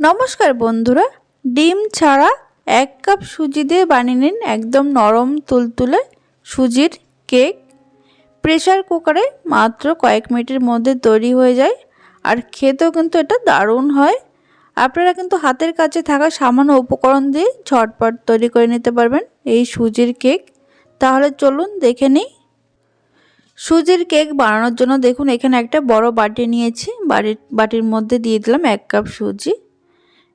নমস্কার বন্ধুরা, ডিম ছাড়া এক কাপ সুজি দিয়ে বানিয়ে নিন একদম নরম তুলতুলে সুজির কেক। প্রেশার কুকারে মাত্র কয়েক মিনিটের মধ্যে তৈরি হয়ে যায় আর খেতেও কিন্তু এটা দারুণ হয়। আপনারা কিন্তু হাতের কাছে থাকা সামান্য উপকরণ দিয়ে ঝটপট তৈরি করে নিতে পারবেন এই সুজির কেক। তাহলে চলুন দেখে নিই। সুজির কেক বানানোর জন্য দেখুন, এখানে একটা বড় বাটি নিয়েছি, বাড়ির, বাটির মধ্যে দিয়ে দিলাম এক কাপ সুজি।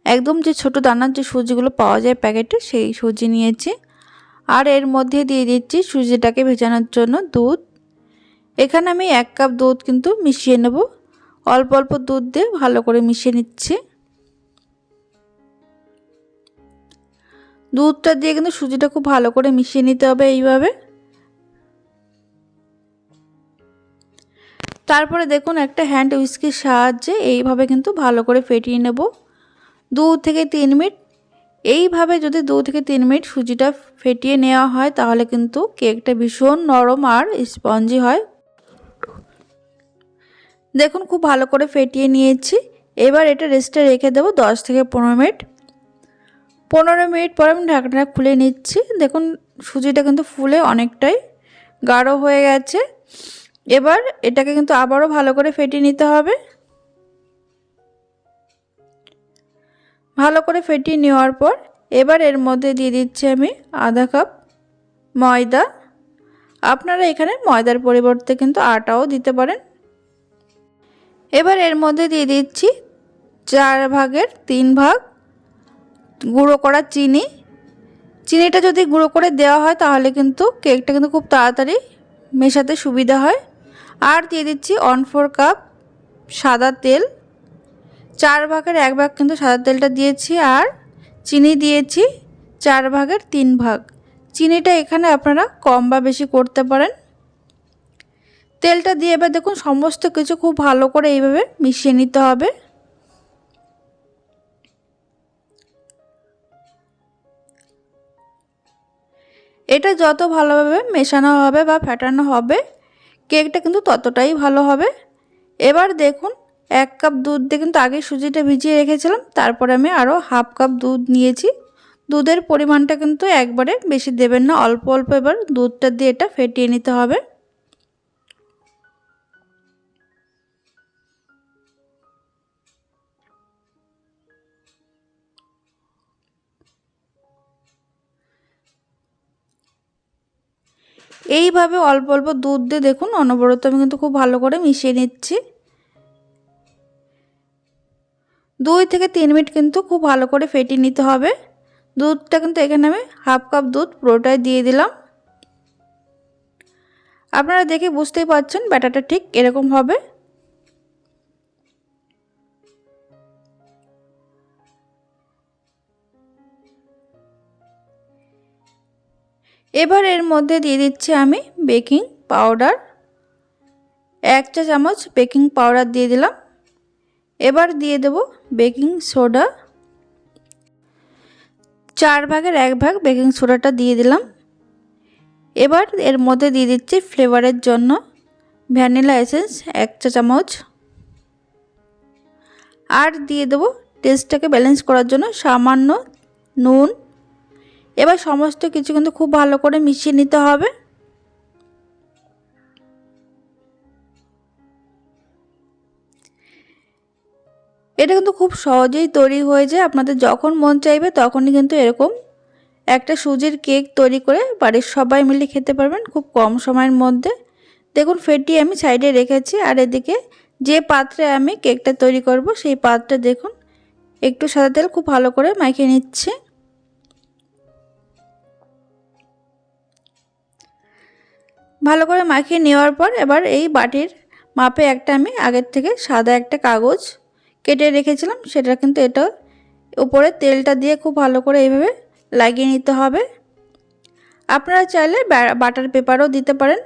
একদম যে ছোট দানার যে সুজিগুলো পাওয়া যায় প্যাকেটে, সেই সুজি নিয়েছি। আর এর মধ্যে দিয়ে দিচ্ছি সুজিটাকে ভেজানোর জন্য দুধ। এখানে আমি এক কাপ দুধ কিন্তু মিশিয়ে নেব। অল্প অল্প দুধ দিয়ে ভালো করে মিশিয়ে নিচ্ছি। দুধটা দিয়ে কিন্তু সুজিটা খুব ভালো করে মিশিয়ে নিতে হবে এইভাবে। তারপরে দেখুন একটা হ্যান্ড উইস্কির সাহায্যে এইভাবে কিন্তু ভালো করে ফেটিয়ে নেব। দু থেকে তিন মিনিট। এইভাবে যদি দু থেকে তিন মিনিট সুজিটা ফেটিয়ে নেওয়া হয়, তাহলে কিন্তু কেকটা ভীষণ নরম আর স্পঞ্জি হয়। দেখুন, খুব ভালো করে ফেটিয়ে নিয়েছি। এবার এটা রেস্টে রেখে দেবো দশ থেকে পনেরো মিনিট। পনেরো মিনিট পর আমি ঢাকনাটা খুলে নিচ্ছি। দেখুন, সুজিটা কিন্তু ফুলে অনেকটাই গাঢ় হয়ে গেছে। এবার এটাকে কিন্তু আবারও ভালো করে ফেটিয়ে নিতে হবে। ভালো করে ফেটিয়ে নেওয়ার পর এবার এর মধ্যে দিয়ে দিচ্ছি আমি আধা কাপ ময়দা। আপনারা এখানে ময়দার পরিবর্তে কিন্তু আটাও দিতে পারেন। এবার এর মধ্যে দিয়ে দিচ্ছি চার ভাগের তিন ভাগ গুঁড়ো করা চিনি। চিনিটা যদি গুঁড়ো করে দেওয়া হয় তাহলে কিন্তু কেকটা কিন্তু খুব তাড়াতাড়ি মেশাতে সুবিধা হয়। আর দিয়ে দিচ্ছি ওয়ান ফোর কাপ সাদা তেল। চার ভাগের এক ভাগ কিন্তু সাদা তেলটা দিয়েছি আর চিনি দিয়েছি চার ভাগের তিন ভাগ। চিনিটা এখানে আপনারা কম বা বেশি করতে পারেন। তেলটা দিয়ে এবার দেখুন সমস্ত কিছু খুব ভালো করে এইভাবে মিশিয়ে নিতে হবে। এটা যত ভালোভাবে মেশানো হবে বা ফ্যাটানো হবে, কেকটা কিন্তু ততটাই ভালো হবে। এবার দেখুন এক কাপ দুধ দিয়ে কিন্তু আগে সুজিটা ভিজিয়ে রেখেছিলাম, তারপরে আমি আরও হাফ কাপ দুধ নিয়েছি। দুধের পরিমাণটা কিন্তু একবারে বেশি দেবেন না, অল্প অল্প এবার দুধটা দিয়ে এটা ফেটিয়ে নিতে হবে। এইভাবে অল্প অল্প দুধ দিয়ে দেখুন, অনবরত আমি কিন্তু খুব ভালো করে মিশিয়ে নিচ্ছি। দুই থেকে তিন মিনিট কিন্তু খুব ভালো করে ফেটিয়ে নিতে হবে। দুধটা কিন্তু এখানে আমি হাফ কাপ দুধ পুরোটাই দিয়ে দিলাম। আপনারা দেখে বুঝতেই পারছেন ব্যাটাটা ঠিক এরকম হবে। এবার এর মধ্যে দিয়ে দিচ্ছি আমি বেকিং পাউডার। এক চা চামচ বেকিং পাউডার দিয়ে দিলাম। এবার দিয়ে দেব বেকিং সোডা। চার ভাগের এক ভাগ বেকিং সোডাটা দিয়ে দিলাম। এবার এর মধ্যে দিয়ে দিচ্ছি ফ্লেভারের জন্য ভ্যানিলা এসেন্স এক চা চামচ। আর দিয়ে দেবো টেস্টটাকে ব্যালেন্স করার জন্য সামান্য নুন। এবার সমস্ত কিছু কিন্তু খুব ভালো করে মিশিয়ে নিতে হবে। এটা কিন্তু খুব সহজেই তৈরি হয়ে যায়। আপনাদের যখন মন চাইবে তখনই কিন্তু এরকম একটা সুজির কেক তৈরি করে বাড়ির সবাই মিলে খেতে পারবেন খুব কম সময়ের মধ্যে। দেখুন ফেটিয়ে আমি সাইডে রেখেছি আর এদিকে যে পাত্রে আমি কেকটা তৈরি করব সেই পাত্রে দেখুন, একটু সাদা তেল খুব ভালো করে মাখিয়ে নিচ্ছে। ভালো করে মাখিয়ে নেওয়ার পর এবার এই বাটির মাপে একটা আমি আগের থেকে সাদা একটা কাগজ কেটে রেখেছিলাম, সেটা কিন্তু এটা উপরে তেলটা দিয়ে খুব ভালো করে এইভাবে লাগিয়ে নিতে হবে। আপনারা চাইলে বাটার পেপারও দিতে পারেন।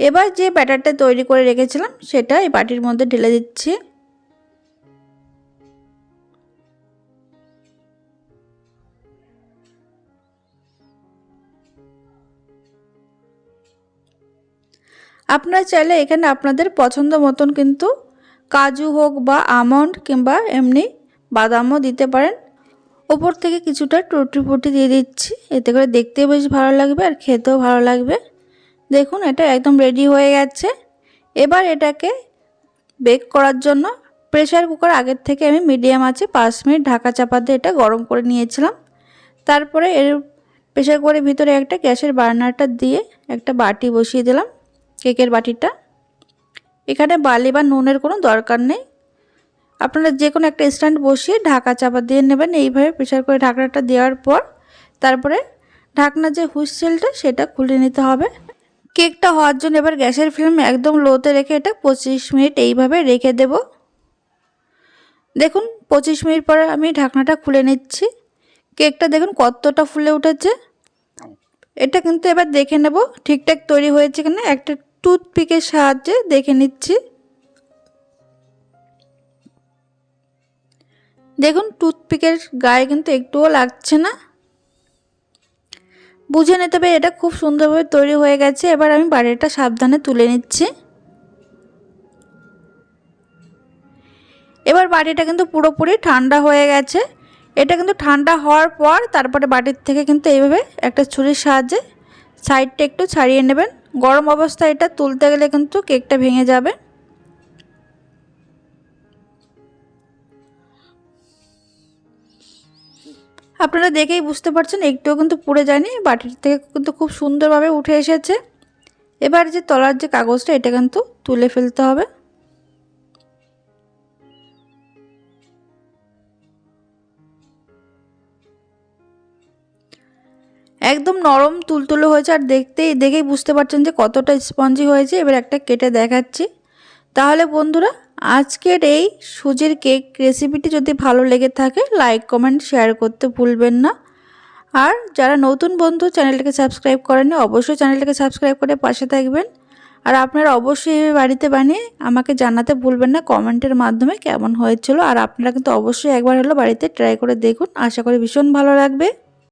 এবার যে ব্যাটারটা তৈরি করে রেখেছিলাম, সেটা এই বাটির মধ্যে ঢেলে দিচ্ছি। আপনারা চাইলে এখানে আপনাদের পছন্দ মতন কিন্তু কাজু হোক বা আমন্ড কিংবা এমনি বাদামও দিতে পারেন। ওপর থেকে কিছুটা টুটি ফুটি দিয়ে দিচ্ছি। এতে করে দেখতেও বেশ ভালো লাগবে আর খেতেও ভালো লাগবে। দেখুন, এটা একদম রেডি হয়ে গেছে। এবার এটাকে বেক করার জন্য প্রেশার কুকার আগের থেকে আমি মিডিয়াম আছে পাঁচ মিনিট ঢাকা চাপা দিয়ে এটা গরম করে নিয়েছিলাম। তারপরে এর প্রেশার কুকারের ভিতরে একটা গ্যাসের বার্নারটা দিয়ে একটা বাটি বসিয়ে দিলাম। কেকের বাটিটা। এখানে বালি বা নুনের কোনো দরকার নেই। আপনারা যে কোনো একটা স্ট্যান্ড বসিয়ে ঢাকা চাপা দিয়ে নেবেন। এইভাবে প্রেশার করে ঢাকনাটা দেওয়ার পর তারপরে ঢাকনা যে হুইসেলটা সেটা খুলে নিতে হবে। কেকটা হওয়ার জন্য এবার গ্যাসের ফ্লেম একদম লোতে রেখে এটা পঁচিশ মিনিট এইভাবে রেখে দেব। দেখুন, পঁচিশ মিনিট পরে আমি ঢাকনাটা খুলে নিচ্ছি। কেকটা দেখুন কতটা ফুলে উঠেছে। এটা কিন্তু এবার দেখে নেব ঠিকঠাক তৈরি হয়েছে কিনা। একটা টুথপিকের সাহায্যে দেখে নিচ্ছি। দেখুন, টুথপিকের গায়ে কিন্তু একটুও লাগছে না। বুঝে নিতে হবে, এটা খুব সুন্দরভাবে তৈরি হয়ে গেছে। এবার আমি বাড়িটা সাবধানে তুলে নিচ্ছি। এবার বাটিটা কিন্তু পুরোপুরি ঠান্ডা হয়ে গেছে। এটা কিন্তু ঠান্ডা হওয়ার পর তারপরে বাটির থেকে কিন্তু এইভাবে একটা ছুরির সাহায্যে সাইডটা একটু ছাড়িয়ে নেবেন। গরম অবস্থায় এটা তুলতে গেলে কিন্তু কেকটা ভেঙে যাবে। আপনারা দেখেই বুঝতে পারছেন, একটুও কিন্তু পুড়ে যায়নি, বাটির থেকে কিন্তু খুব সুন্দরভাবে উঠে এসেছে। এবার যে তলার যে কাগজটা, এটা কিন্তু তুলে ফেলতে হবে। একদম নরম, তুলতুলো হয়েছে আর দেখতেই, দেখেই বুঝতে পারছেন যে কতটা স্পঞ্জি হয়েছে। এবার একটা কেটে দেখাচ্ছি। তাহলে বন্ধুরা, আজকের এই সুজির কেক রেসিপিটি যদি ভালো লেগে থাকে, লাইক, কমেন্ট, শেয়ার করতে ভুলবেন না। আর যারা নতুন বন্ধু, চ্যানেলটাকে সাবস্ক্রাইব করেনি অবশ্যই চ্যানেলটাকে সাবস্ক্রাইব করে পাশে থাকবেন। আর আপনারা অবশ্যই বাড়িতে বানিয়ে আমাকে জানাতে ভুলবেন না, কমেন্টের মাধ্যমে কেমন হয়েছিল। আর আপনারা কিন্তু অবশ্যই একবার হলো বাড়িতে ট্রাই করে দেখুন। আশা করি ভীষণ ভালো লাগবে।